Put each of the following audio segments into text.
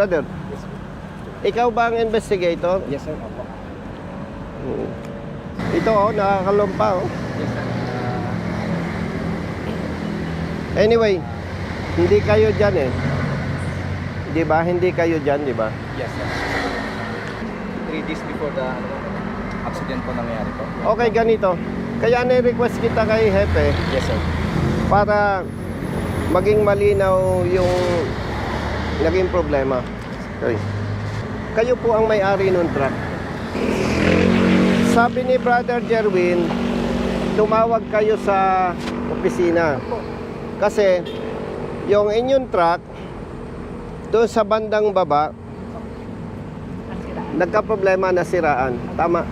Brother, ikaw ba ang investigator? Yes, sir. Opo. Hmm. Ito oh, nakakalumpa oh. Yes, sir. Anyway, hindi kayo dyan eh. Di ba? Hindi kayo dyan, di ba? yes, sir. Three days before the ano, accident po nangyari po. Okay, ganito. Kaya na-request kita kay Hepe Yes, sir. para maging malinaw yung naging problema. Okay. Kayo po ang may-ari ng truck. Sabi ni Brother Jerwin, tumawag kayo sa opisina. Kasi yung inyong truck, doon sa bandang baba, nagka-problema na siraan. Tama.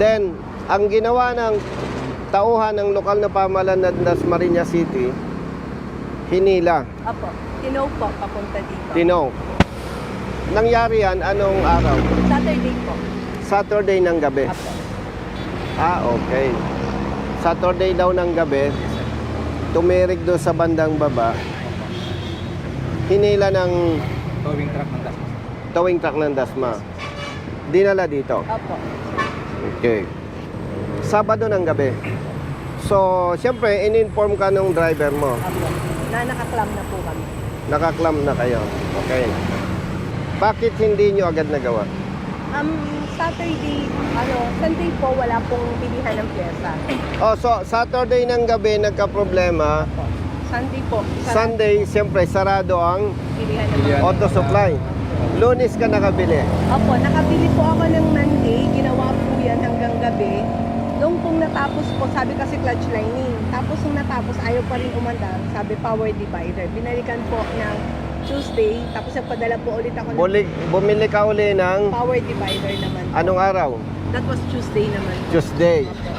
Then, ang ginawa ng tauhan ng lokal na pamahalaan ng Dasmariñas City, hinila, Apo, tinaw po, papunta dito. tinaw. Nangyari yan anong araw? Saturday po. Saturday ng gabi. Apo. Ah, okay. Saturday daw ng gabi, tumirik doon sa bandang baba, hinila ng Towing truck ng Dasma. towing truck ng Dasma. Dinala dito. Apo. Okay. Sabado ng gabi. So, siyempre, in-inform ka nung driver mo. Apo. Na nakaklam na po kami. Nakaklam na kayo. Okay. Bakit hindi nyo agad nagawa? Um, Saturday, ano, Sunday po, wala pong bilihan ng pyesa. Oh, so, Saturday ng gabi, nagka-problema. Sunday po. sarado Sunday, siyempre, sarado ang Bilihan ng auto supply. Lunes ka nakabili. Opo, nakabili po ako ng Monday, ginawa po yan hanggang gabi. Nung pong natapos po, sabi kasi clutch lining. Tapos nung natapos, ayaw pa rin umandar. Sabi power divider. Binalikan po ng Tuesday, tapos nagpadala po ulit ako ng Buli, bumili ka uli ng power divider naman. po. anong araw? That was Tuesday naman. Tuesday. Opo.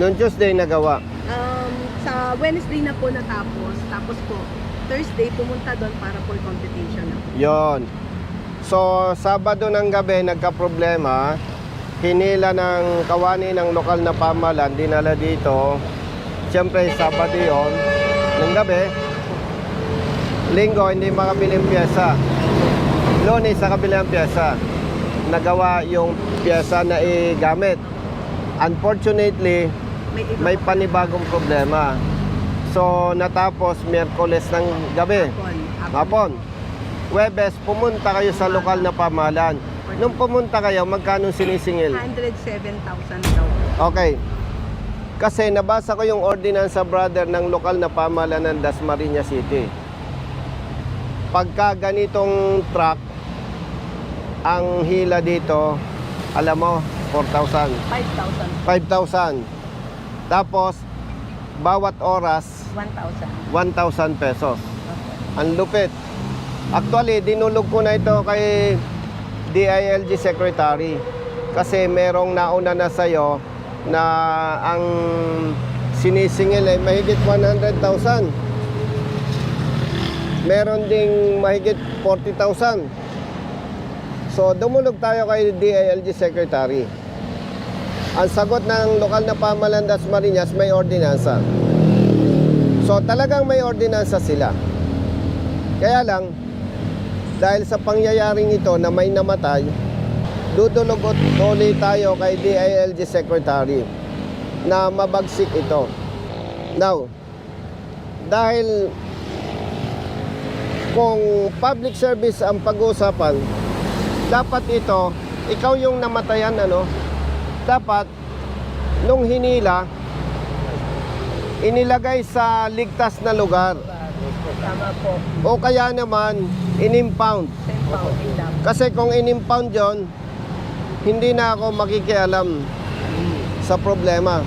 Noong Tuesday nagawa. Um, sa Wednesday na po natapos. Tapos po, Thursday pumunta doon para for competition na po. Yon. So, Sabado ng gabi, nagka-problema. Hinila ng kawani ng lokal na pamahalaan, dinala dito. Siyempre, Sabado yon ng gabi. Linggo, hindi makabili ng pyesa. Lunes, nakabili ng pyesa. Nagawa yung pyesa na igamit. Unfortunately, May iba may pa panibagong problema. So, natapos Miyerkules ng gabi. hapon. Webes, pumunta kayo sa lokal na pamahalaan. Nung pumunta kayo, magkano sinisingil? 107,000 daw. Okay. Kasi nabasa ko yung ordinance sa brother ng lokal na pamahalaan ng Dasmariñas City. Pagka ganitong truck, ang hila dito, alam mo, 4,000. 5,000. 5,000. Tapos, bawat oras, 1,000. 1,000 pesos. Ang lupit. Actually, dinulog ko na ito kay DILG Secretary. Kasi merong nauna na sa'yo na ang sinisingil ay mahigit 100,000. Meron ding mahigit 40,000. So, dumulog tayo kay DILG Secretary. Ang sagot ng lokal na pamahalaan das Marinas may ordinansa. So talagang may ordinansa sila. Kaya lang, dahil sa pangyayaring ito na may namatay, dudulog ulit tayo kay DILG Secretary na mabagsik ito. Now, dahil kung public service ang pag-uusapan, dapat ito, ikaw yung namatayan, ano, dapat, nung hinila, inilagay sa ligtas na lugar. Tama po. O kaya naman, inimpound. 10 pounding daw. Kasi kung inimpound yon, hindi na ako makikialam sa problema.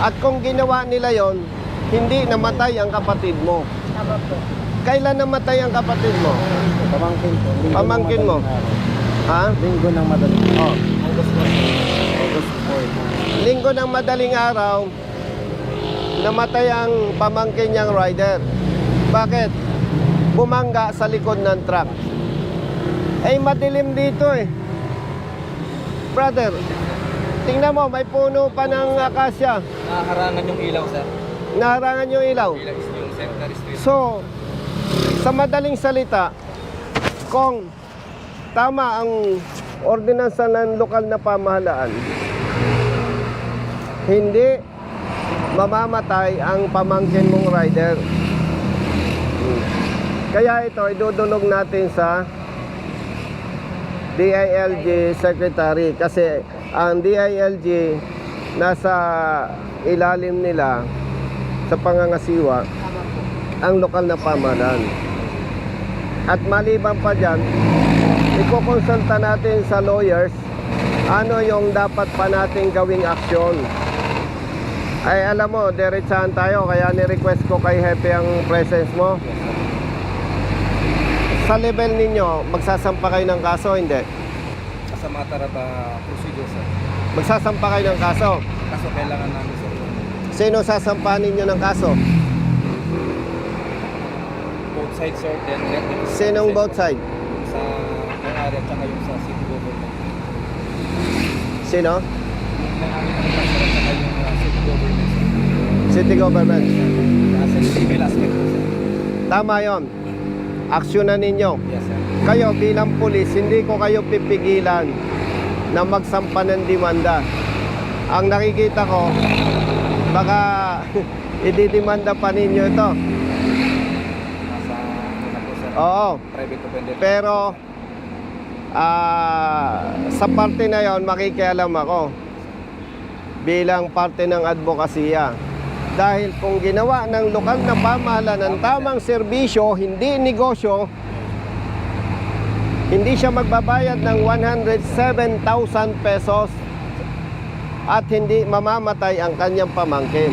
At kung ginawa nila yon, hindi namatay ang kapatid mo. Tama po. Kailan namatay ang kapatid mo? Pamangkin. Linggo Pamangkin ng mo? araw. Ha? Linggo ng madaling Oh. August 4. August 4. Linggo ng madaling araw, namatay ang pamangkin niyang rider. Bakit? Bumangga sa likod ng truck. Eh, madilim dito eh. Brother, tingnan mo, may puno pa ng akasya. Naharangan yung ilaw, sir. Naharangan yung ilaw. Ilaw is yung secondary street. So, sa madaling salita, kung tama ang ordinansa ng lokal na pamahalaan, hindi mamamatay ang pamangkin mong rider. Kaya ito, idudulog natin sa DILG Secretary kasi ang DILG nasa ilalim nila sa pangangasiwa ang lokal na pamahalaan. At maliban pa dyan, ikukonsulta natin sa lawyers ano yung dapat pa nating gawing aksyon. Ay alam mo, diretsahan tayo kaya ni-request ko kay Hepe ang presence mo. Sa level ninyo, magsasampa kayo ng kaso, hindi? Sa mga tarata procedure sir. Magsasampa kayo ng kaso. Kaso kailangan namin sir Sino sasampahan ninyo ng kaso? both sides sir. Then let them Sinong both side? Sa may-ari at saka yung sa city government. Sino? Yung may-ari ng at saka yung uh, city government sir. City government. Sa civil aspect sir. Tama yon. Aksyonan ninyo. Yes sir. Kayo bilang pulis, hindi ko kayo pipigilan na magsampa ng demanda. Ang nakikita ko, baka ididimanda pa ninyo ito. Nasa na po sir. Oo. Private offender. Pero ah, sa parte na yon makikialam ako bilang parte ng advokasya. Dahil kung ginawa ng lokal na pamahalaan ng tamang serbisyo, hindi negosyo, hindi siya magbabayad ng 107,000 pesos at hindi mamamatay ang kanyang pamangkin.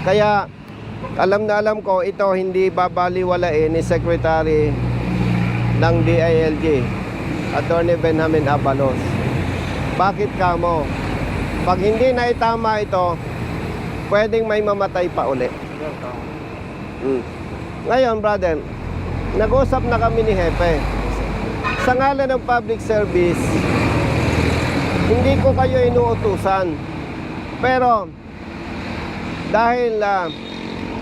Kaya alam na alam ko ito hindi babaliwalain ni Secretary ng DILG, Attorney Benjamin Abalos. Bakit kamo? Pag hindi na itama ito, pwedeng may mamatay pa uli. Mm. Ngayon, brother, nag-usap na kami ni Hepe. Sa ngalan ng public service, hindi ko kayo inuutusan. Pero, dahil ah,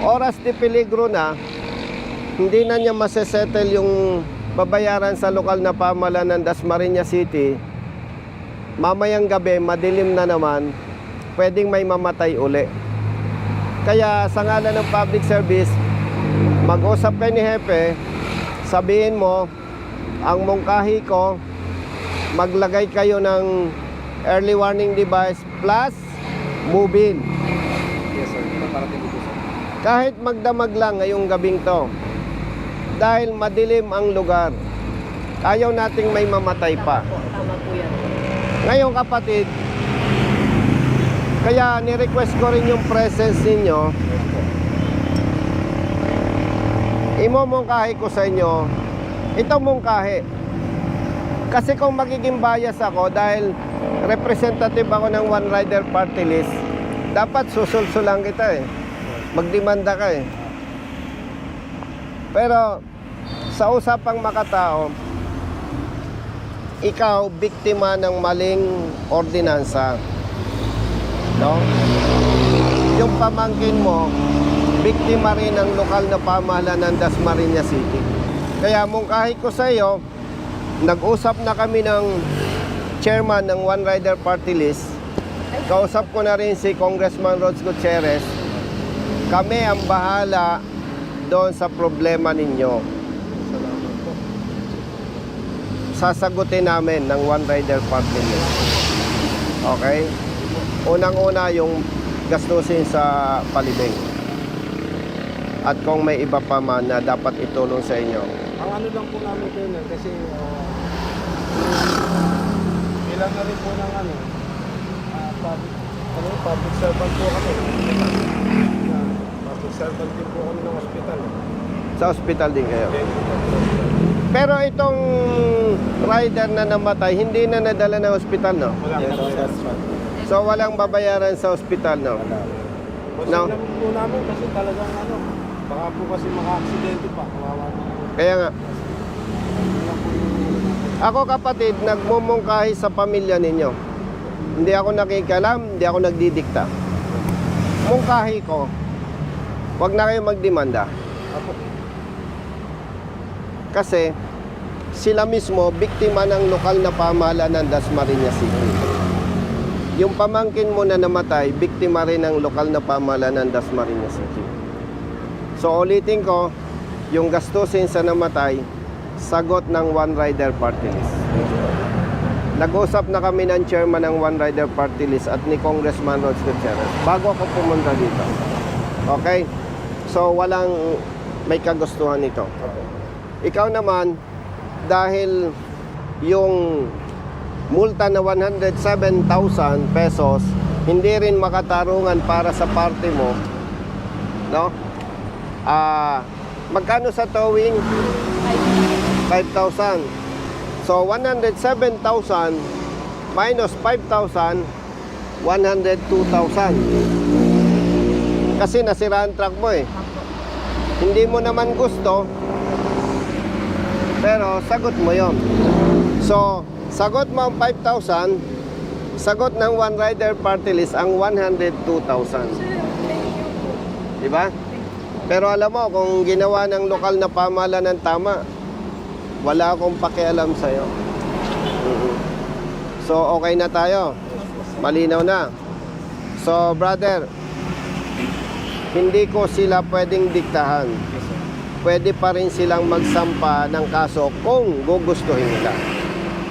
oras de peligro na, hindi na niya masesettle yung babayaran sa lokal na pamahalaan ng Dasmariñas City, mamayang gabi, madilim na naman, pwedeng may mamatay uli. Kaya sa ngalan ng public service, mag-usap kayo ni Hepe, sabihin mo, ang mungkahi ko, maglagay kayo ng early warning device plus move-in. Yes sir. Paparating ko po sir. Kahit magdamag lang ngayong gabing to, dahil madilim ang lugar, ayaw nating may mamatay pa. Po, tama po yan. Ngayon kapatid, kaya ni-request ko rin yung presence ninyo. Imomongkahi ko sa inyo, ito mongkahi. Kasi kung magiging bias ako dahil representative ako ng One Rider Party List, dapat susulsulan kita eh. Magdemanda ka eh. Pero sa usapang makatao, ikaw biktima ng maling ordinansa. No? Yung pamangkin mo, biktima rin ng lokal na pamahalaan ng Dasmariñas City. Kaya mungkahi ko sa iyo, nag-usap na kami ng chairman ng One Rider Party List. Kausap ko na rin si Congressman Rods Gutierrez. Kami ang bahala doon sa problema ninyo. Salamat po. sasagutin namin ng One Rider Party List. Okay? Unang-una yung gastusin sa palibing. At kung may iba pa man na dapat itulong sa inyo. Ang ano lang po namin kayo na kasi uh, bilang na rin po ng ano, ah, public, ano, public servant po kami. Ah, public servant din po kami ng hospital. Sa ospital din kayo. Pero itong rider na namatay, hindi na nadala ng ospital, no? wala Yes, yes, sir. So walang babayaran sa ospital, no? Kasi No. naman po namin kasi talagang ano, baka po kasi maka-aksidente pa. Kawawa na. Kaya nga, ako kapatid, nagmumungkahi sa pamilya ninyo. Hindi ako nakikialam, hindi ako nagdidikta. Mungkahi ko, wag na kayo magdemanda. Kasi sila mismo biktima ng lokal na pamahalaan ng Dasmariñas City. Yung pamangkin mo na namatay, biktima rin ng lokal na pamahalaan ng Dasmariñas City. So ulitin ko, yung gastusin sa namatay, sagot ng One Rider Party List. Nag-usap na kami ng chairman ng One Rider Party List at ni Congressman Rod Gutierrez bago ako pumunta dito. Okay? So walang may kagustuhan nito. Ikaw naman, dahil yung multa na 107,000 pesos, hindi rin makatarungan para sa party mo, no? Ah, magkano sa towing? 5,000. So 107,000 minus 5,000, 102,000. Kasi nasira ang truck mo eh. Hindi mo naman gusto, pero sagot mo yon. So, sagot mo ang 5,000, sagot ng One Rider Party List ang 102,000. Di ba? Pero alam mo, kung ginawa ng lokal na pamahalaan ng tama, wala akong pakialam sa'yo. So, okay na tayo. Malinaw na. So, brother, hindi ko sila pwedeng diktahan. Pwede pa rin silang magsampa ng kaso kung gugustuhin nila.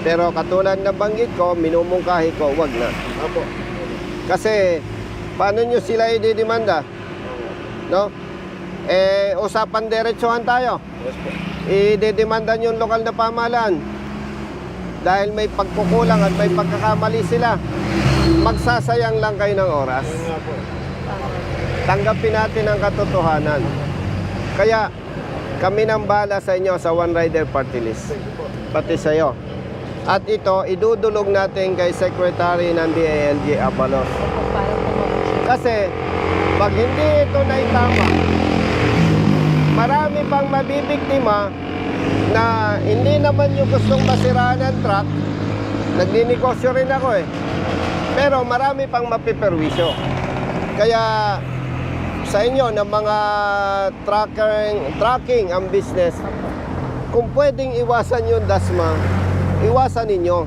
Pero katulad na banggit ko, minumungkahi ko, wag na. Apo. Kasi, paano nyo sila ididimanda? No? Eh, usapan diretsuhan tayo. Yes po. Ididimanda nyo yung lokal na pamahalaan. Dahil may pagkukulang at may pagkakamali sila. Magsasayang lang kayo ng oras. Tanggapin natin ang katotohanan. Kaya, kami nang bala sa inyo sa One Rider Party List. Pati sa iyo. At ito, idudulog natin kay Secretary ng DILG Abalos. Kasi, pag hindi ito na itama, marami pang mabibiktima na hindi naman yung gustong masiraan ng truck. Nagninegosyo rin ako eh. Pero marami pang mapiperwisyo. Kaya sa inyo na mga tracking, tracking ang business, kung pwedeng iwasan yung dasma, iwasan ninyo.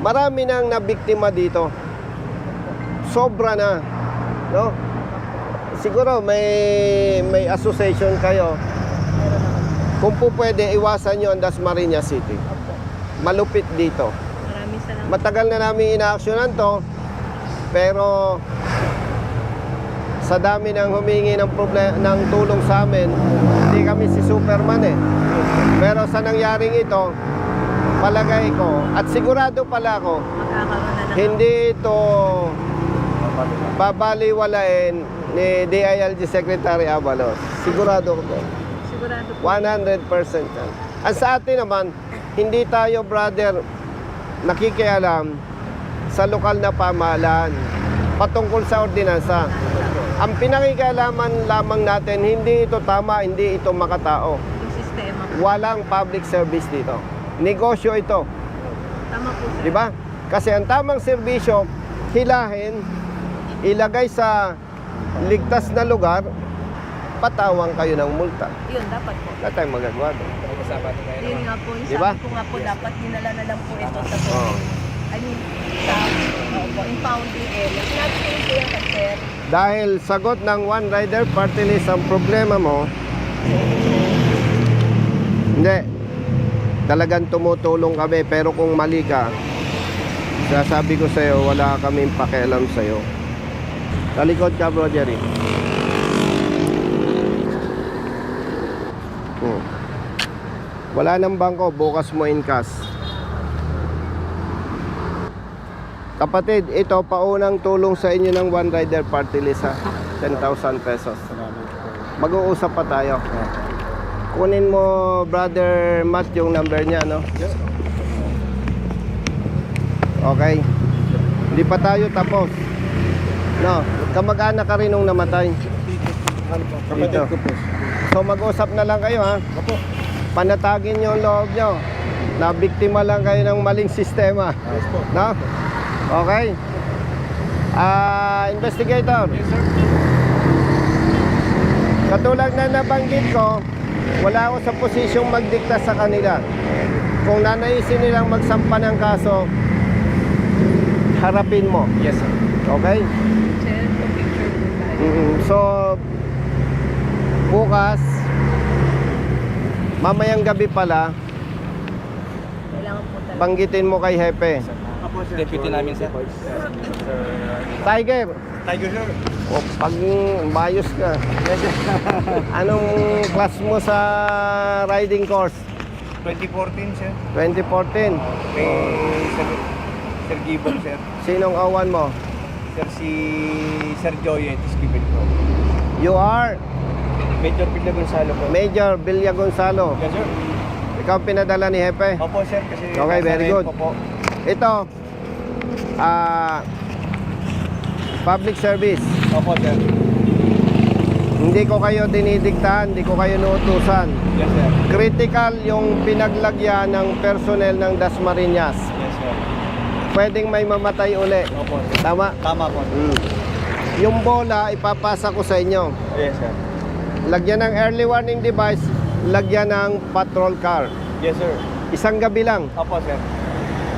Marami nang nabiktima dito. Sobra na. No? Siguro may may association kayo. Kung po pwede, iwasan nyo ang Dasmariñas City. Malupit dito. Matagal na namin inaaksyonan to, pero sa dami ng humingi ng problem ng tulong sa amin, hindi kami si Superman eh. Pero sa nangyaring ito, palagay ko, at sigurado pala ako, hindi ito babaliwalain ni DILG Secretary Abalos. Sigurado ko. sigurado po. 100% yan. Ang sa atin naman, hindi tayo, brother, nakikialam sa lokal na pamahalaan patungkol sa ordinansa. Ang pinakikialaman lamang natin, hindi ito tama, hindi ito makatao. Walang public service dito. Negosyo ito. Tama po sir. Di ba? Kasi ang tamang serbisyo, hilahin, ilagay sa ligtas na lugar, patawang kayo ng multa. Yun, dapat po. Wala tayong magagawa doon. Pag-usapan na tayo Yun nga po, yung Diba? sabi ko nga po, dapat dinala na lang po ito sa po. Oo. I mean, sa oo po, impounding area. Sinabi ko yung kuya ka, sir. Dahil sagot ng One Rider Party List ang problema mo, hindi. Talagang tumutulong kami pero kung mali ka, sasabi ko sa'yo, wala kaming pakialam sa'yo. Talikod ka, bro, Jerry. Hmm. Wala nang bangko, bukas mo in cash. Kapatid, ito paunang tulong sa inyo ng One Rider Party List ha. 10,000 pesos. Mag-uusap pa tayo. Kunin mo, brother Matt, yung number niya, no? Okay. Hindi pa tayo tapos. No, kamag-anak ka rin nung namatay. Dito. So mag-usap na lang kayo ha. Panatagin ang loob niyo. Na biktima lang kayo ng maling sistema. No? Okay? Ah, investigator. Yes sir. Katulad na nabanggit ko, wala ako sa posisyong magdikta sa kanila. Kung nanaisin nilang magsampa ng kaso, harapin mo. Yes, sir. Okay? Sir, picture po tayo. Mm, So, bukas, mamayang gabi pala, banggitin mo kay Hepe. Deputy namin, sir. Tiger, Tiger, sir. o pag bayos ka. Anong class mo sa riding course? 2014, sir. 2014. Kay Sir, Sir Gibbon, sir. Sinong awan mo? Sir, si Sir Joy at Skibel po. You are Major Pila Gonzalo po. Major Villa Gonzalo. Yes, sir. Ikaw pinadala ni Hepe. Opo, sir. Kasi Okay, very good. ko po. Ito, ah, public service. Opo, sir. Hindi ko kayo dinidiktahan, hindi ko kayo nuutusan. Yes, sir. Critical yung pinaglagyan ng personnel ng Dasmariñas. Yes, sir. Pwedeng may mamatay uli. Opo, sir. Tama? Tama po. Mm. Yung bola, ipapasa ko sa inyo. Yes, sir. Lagyan ng early warning device, lagyan ng patrol car. Yes, sir. Isang gabi lang. Opo, sir.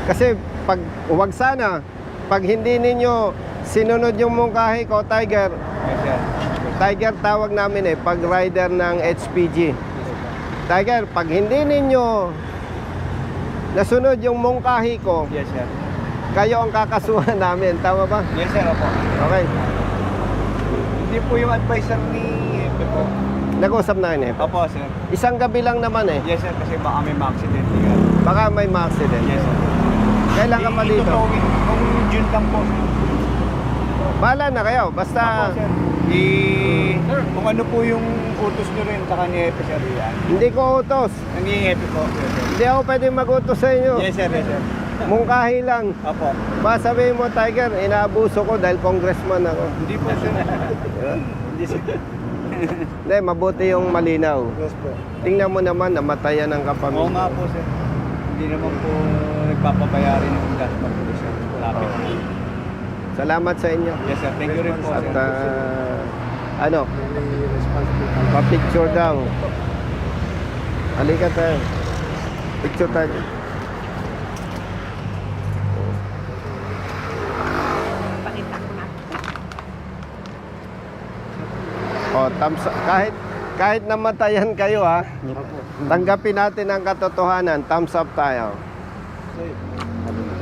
Kasi pag wag sana, pag hindi ninyo sinunod yung mungkahi ko, Tiger. Tiger tawag namin eh, pag rider ng HPG. Tiger, pag hindi ninyo nasunod yung mungkahi ko, Yes, sir. kayo ang kakasuhan namin. Tama ba? Yes, sir. Opo. Okay. Hindi po yung advisor ni Epe po. Nag-usap na yun eh. Opo, sir. Isang gabi lang naman eh. Yes, sir. Kasi baka may ma-accident. Baka may ma-accident. Yes, sir. Kailan ka pa dito? itutawin Kung June lang po. Bahala na kayo. Basta Opo, sir. I, kung ano po yung utos nyo rin sa kanya sir. Yan. hindi ko utos. Nangi-Epe po. Yes, sir. Hindi ako pwede mag-utos sa inyo. Yes, sir. Yes, sir. Mungkahi lang. Opo. Ba sabihin mo, Tiger, inaabuso ko dahil congressman ako. Hindi po, sir. Hindi, sir. Hindi, mabuti yung malinaw. Yes po. Tingnan mo naman, namatayan ng Oo kapamilya. nga po, sir. Hindi naman po nagpapabayari ng gas po, sir. Lapit. Salamat sa inyo. Yes, sir. Thank you rin po, At ah, ano, pa-picture daw. Halika tayo. Picture tayo. Pakita ko na. O, thumbs up. Kahit, kahit namatayan kayo ha, tanggapin natin ang katotohanan. Thumbs up tayo.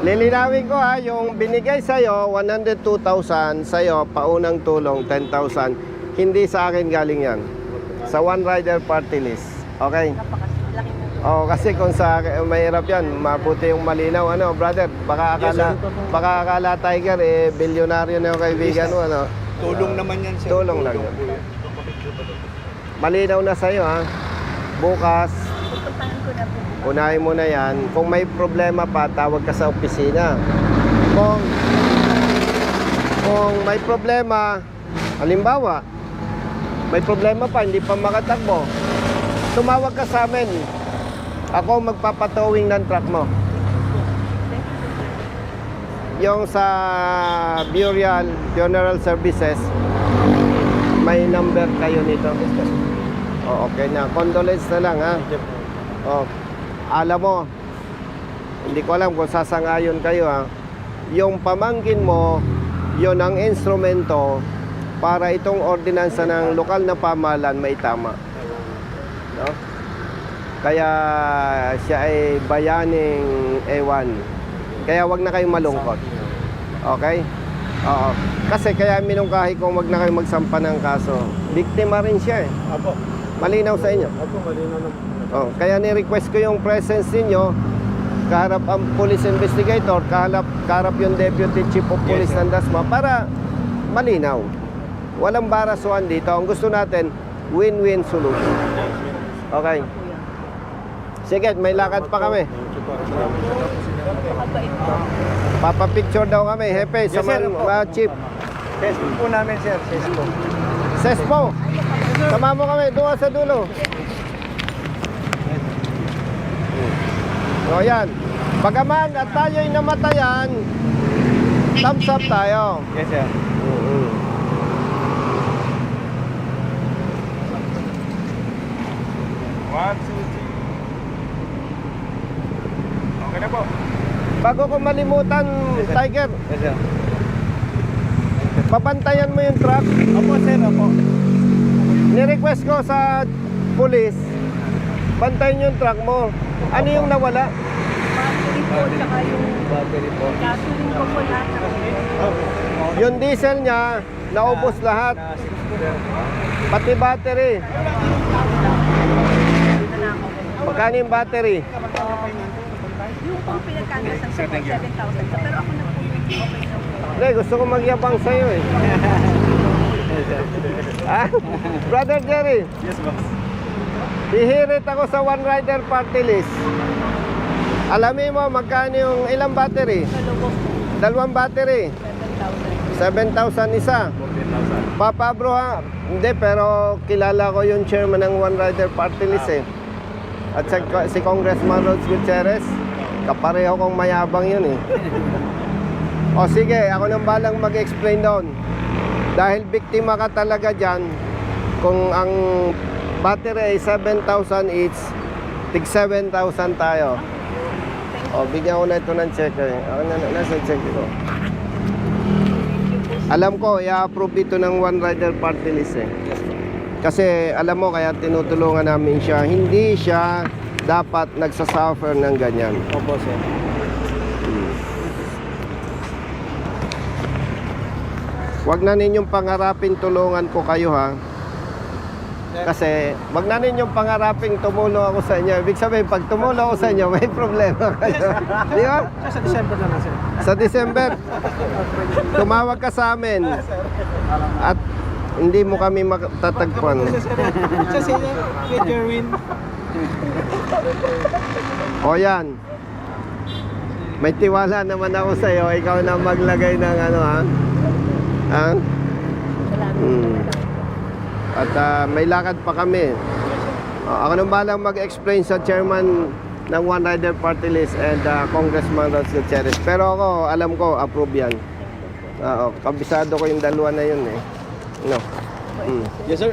Lilinawin ko ha, yung binigay sa'yo, 102,000 sa'yo, paunang tulong, 10,000. Hindi sa akin galing yan. Sa One Rider Party List. Okay? Oo, kasi kung sa akin, mahirap yan, mabuti yung malinaw. Ano, brother, baka akala, baka akala Tiger, eh, bilyonaryo na yung kaibigan mo, ano. Tulong naman yan, sir. Tulong lang yan. Malinaw na sa'yo, ha. Bukas, Pupuntahan ko na po. Unahin mo na yan. Kung may problema pa, tawag ka sa opisina. Kung, kung may problema, halimbawa, may problema pa, hindi pa makatakbo, tumawag ka sa amin. Ako magpapatowing ng truck mo. Yung sa Burial Funeral Services, may number kayo nito. O, okay na. Condolence na lang, ha? O, alam mo, hindi ko alam kung sasangayon kayo, ha? Yung pamangkin mo, yon ang instrumento para itong ordinansa ng lokal na pamahalaan may tama. No? Kaya siya ay bayaning ewan. Kaya wag na kayong malungkot. Okay? Oo. Kasi kaya minungkahi kong wag na kayong magsampa ng kaso. Biktima rin siya eh. Opo. Malinaw sa inyo. Opo, malinaw na. Oh, kaya ni-request ko yung presence ninyo kaharap ang police investigator, kaharap, kaharap yung deputy chief of police Yes, sir. ng DASMA para malinaw. Walang barasuan dito. Ang gusto natin, win-win solution. Okay. Sige, may lakad pa kami. Papapicture daw kami, Hepe, sa Yes, Opo. mga chief. Facebook po namin, sir. Facebook. Sespo, sama mo kami, doon sa dulo. So yan. Bagaman at tayo'y namatayan, thumbs up tayo. Yes, sir. Mm-hmm. One, two, three. Okay na po. Bago ko malimutan, yes, sir. Tiger. Yes, sir. Papantayan mo yung truck? Opo, sir. Opo. Ni-request ko sa police, bantayan yung truck mo. Ano yung nawala? Battery po, tsaka yung Battery po. gasoline ko po lahat. Yung diesel niya, naubos lahat. Pati battery. Magkano yung battery? Yung pang pinagkagasan sa 7,000. Pero ako na po yung okay na po. Hindi, gusto ko magyabang sa'yo eh. ah, Brother Jerry, Yes, boss. Hihirit ako sa One Rider Party List. Alamin mo, magkano yung ilang battery? Dalawang battery. 7,000. 7,000 isa. 14,000. Papa bro ha? Hindi, pero kilala ko yung chairman ng One Rider Party List eh. At si, si Congressman Rhodes Gutierrez, kapareho kong mayabang yun eh. o sige, ako nang balang mag-explain doon. Dahil biktima ka talaga dyan, kung ang battery ay 7,000 each, tig 7,000 tayo. O, bigyan ko na ito ng check eh. Ako na, nasa check ko. Alam ko, i-approve ito ng One Rider Party List eh. Kasi alam mo, kaya tinutulungan namin siya. Hindi siya dapat nagsasuffer ng ganyan. Opo, sir. Huwag na ninyong pangarapin tulungan ko kayo ha. Kasi wag na ninyong pangaraping tumulong ako sa inyo. Ibig sabihin, pag tumulong ako sa inyo, may problema kayo. Di ba? Sa December na lang, sir. Sa December, tumawag ka sa amin. At hindi mo kami matatagpuan. Sa sila, kay Jerwin. O yan. May tiwala naman ako sa iyo. Ikaw na maglagay ng ano ha. Ha? Hmm. At ah, may lakad pa kami. Ah, ako nang balang mag-explain sa chairman ng One Rider Party List and ah, Congressman Ross Gutierrez. Pero ako, alam ko, approve yan. Oo, kabisado ko yung dalawa na yun eh. No. Hmm. Yes, sir.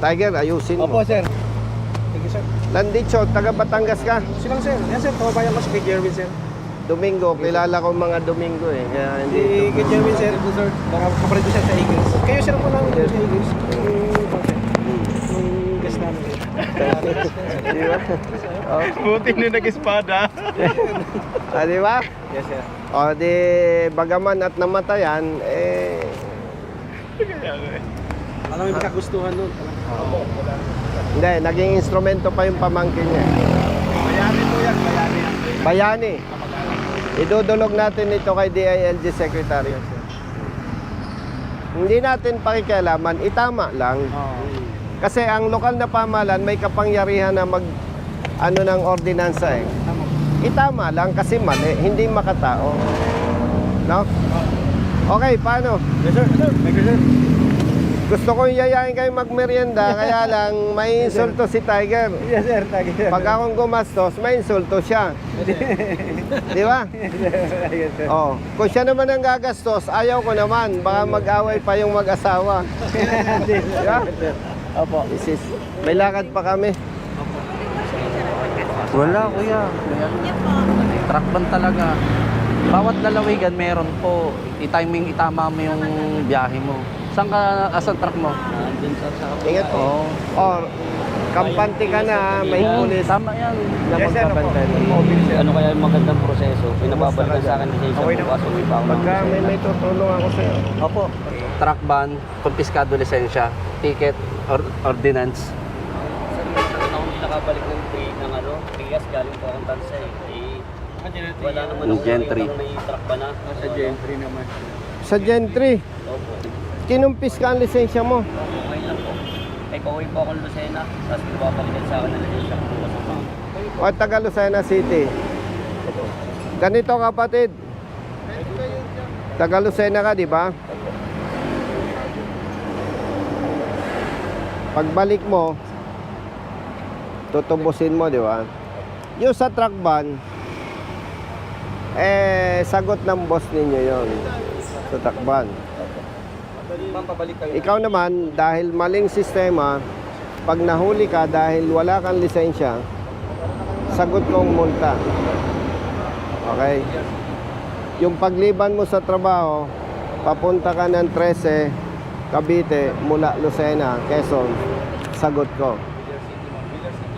Tiger, ayusin mo. Opo, sir. Thank you, sir. Landicho, taga Batangas ka. Silang, sir. Yan, sir. Kababayan ko si kay Jerwin, sir. Domingo, kilala ko mga Domingo eh. Kaya Si hindi kay Jerwin, sir. sir. Baka kapalit ko siya sa Eagles. Sir, po namin dito sa Eagles. Yung, sir. Guest namin. Di ba? Oh, Buti na nag-espada. ah, di ba? Yes, sir. O di bagaman at namatayan, eh, Alam mo yung kagustuhan nun. hindi, naging instrumento pa yung pamangkin niya. Bayani po yan. Bayani yan. Bayani. Idudulog natin ito kay DILG Secretary. Hindi natin pakikialaman, itama lang. Kasi ang lokal na pamalan may kapangyarihan na mag ano ng ordinansa eh. Itama lang kasi mali, hindi makatao. No? Okay, paano? Yes, sir. Thank you, sir. Gusto ko yayain kayo magmerienda, kaya lang may insulto si Tiger. Yes, sir. Thank you, sir. Pag akong gumastos, may insulto siya. Di ba? yes, sir. Oh, kung siya naman ang gagastos, ayaw ko naman. Baka mag-away pa yung mag-asawa. Di ba? Opo. Isis, may lakad pa kami. Wala kuya. Truck ban talaga. Bawat lalawigan meron po. I-timing, itama mo yung biyahe mo. Saan ka, asan truck mo? Ingat po. Oo. Or, kampante ka na, may Yan, pulis Tama yan. na Yes, sir. Opo. magkabantay. Ano kaya yung magandang proseso? Pinababalikan sa akin kasi isang Okay na. bukas uwi pa ako ng Pagka may, may tutulong ako sa'yo. Opo. Truck ban, kumpiskado lisensya, ticket, or, ordinance. Akong hindi nakabalik ng trade ng ano, bigas galing po akong tansa eh. Eh, wala naman Yung gentry. nakitang may truck ba na. Sa gentry naman. Sa Gentry, Opo. Kinumpis ka ang lisensya mo. Okay lang po. Ay, pauwi po akong Lucena. Tapos pinababalikan sa akin ng lisensya ko bukas ang mga. O taga Lucena City. Ganito kapatid. Taga Lucena ka, di ba? Pagbalik mo, tutubusin mo, di ba? Yung sa truck ban, eh, sagot ng boss ninyo yon sa truck ban. Ma'am, pabalik kayo. Ikaw naman, dahil maling sistema, pag nahuli ka dahil wala kang lisensya, sagot kong multa. Okay? Yung pagliban mo sa trabaho, papunta ka ng 13, Cavite, mula Lucena, Quezon, sagot ko.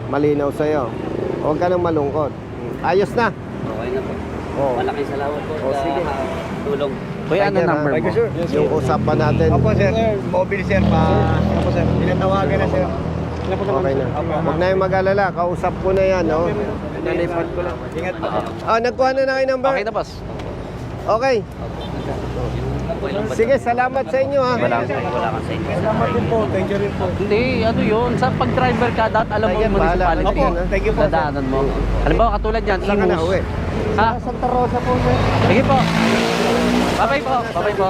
Malinaw sa'yo. Huwag ka nang malungkot. Ayos na. Okay na po. Oh. Malaking salamat po Oh, sa sige. tulong. Kuya, ano number mo? Yung usapan natin. Opo, sir. Mobile, sir. Pa, opo, sir. Pinatawagan na, sir. Okay na. Huwag na yung mag-alala. Kausap ko na yan, no? Nalipad ko lang. Ingat po. Ah, nagkuha na na kayo number? Okay na, boss. Okay. Sige, salamat sa inyo, ha? Wala, wala kang sa inyo. Salamat din po. Thank you rin po. Hindi, ano yun. Sa pag-driver ka, dapat alam mo yung municipality. ha? Thank you po, sir. Dadaanan mo. Alam mo, katulad yan, Saan ka na Imus. uwi? Ha? Santa Rosa po, sir. Sige po. Bye-bye po. Bye-bye po.